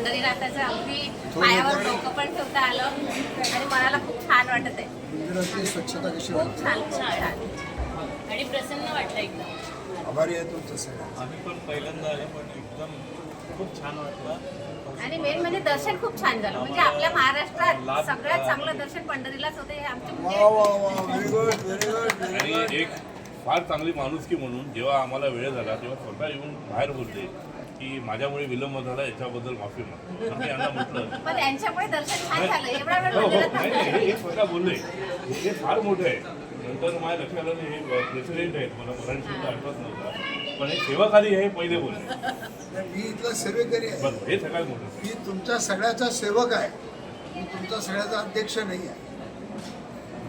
पंढरीनाथाचं अगदी पायावर डोकं पण ठेवता आलं. आणि मनाला खूप छान वाटत आहे. मंदिराची स्वच्छता कशी खूप वाटते? छान आणि प्रसन्न वाटलं एकदम. आभारी आहे तुमचं सगळं. आम्ही पण पहिल्यांदा आले पण एकदम खूप छान वाटलं. आणि मेन म्हणजे दर्शन खूप छान झालं. म्हणजे आपल्या महाराष्ट्रात सगळ्यात चांगलं दर्शन पंढरीलाच होते हे आमचे वा म्हणजे वा वा. Very good very good very good आणि एक फार चांगली माणुसकी म्हणून जेव्हा आम्हाला वेळ झाला तेव्हा स्वतः येऊन बाहेर बोलते की माझ्यामुळे विलंब झाला याच्याबद्दल माफी माग आम्ही यांना म्हटलं. पण यांच्यामुळे दर्शन छान झालं. एवढा वेळ हो हो. नाही. नाही, हे स्वतः बोलले. हे फार मोठं आहे. नंतर माझ्या लक्षात आलं हे प्रेसिडेंट आहेत. मला मराठी शब्द आठवत नव्हता. पण हे सेवाखाली हे पहिले बोलले. मी इथला सेवेकरी आहे. बस हे सगळ्यात मोठं. मी तुमच्या सगळ्याचा सेवक आहे. मी तुमचा सगळ्याचा अध्यक्ष नाही आहे.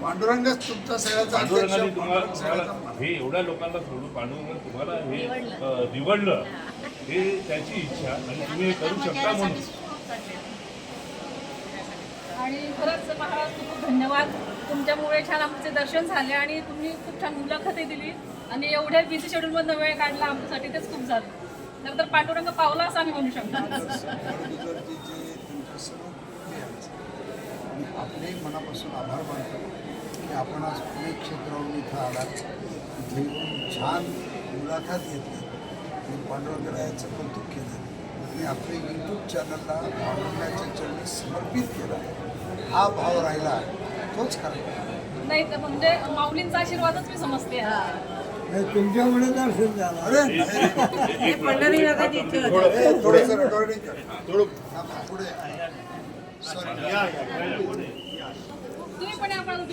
पांडुरंगच तुमचा सगळ्याचा अध्यक्ष पांडुरंगाने तुम्हाला पांडुरंग. हे एवढ्या लोकांना सोडून पांडुरंग तुम्हाला हे अ, निवडलं. हे त्याची इच्छा आणि तुम्ही हे करू शकता म्हणून. आणि खरंच महाराज खूप धन्यवाद. तुमच्यामुळे छान आमचे दर्शन झाले आणि तुम्ही खूप छान मुलाखतही दिली. आणि एवढ्या बिझी शेड्यूलमधनं वेळ काढला आमच्यासाठी तेच खूप झालं. नंतर पांडुरंग पावला असं आम्ही म्हणू शकतो. पांडुरंगाचे तुमच्या सर्व कुटुंबियांचे मी आपले मनापासून आभार मानतो की आपण आज पुणे क्षेत्रावरून इथं आलात. इथे छान मुलाखत घेतली. आणि पांडुरंगरायाचं कौतुक केलं. आणि आपल्या यूट्यूब चॅनलला पांडुरंगाच्या चरणी समर्पित केलं. हा भाव राहिला. तोच खरा नाही तर म्हणजे माऊलींचा आशीर्वादच मी समजते. तुमच्यामुळे दर्शन झालं. अरे थोडंसं कर. पुढे. सॉरी तुम्ही पण आपण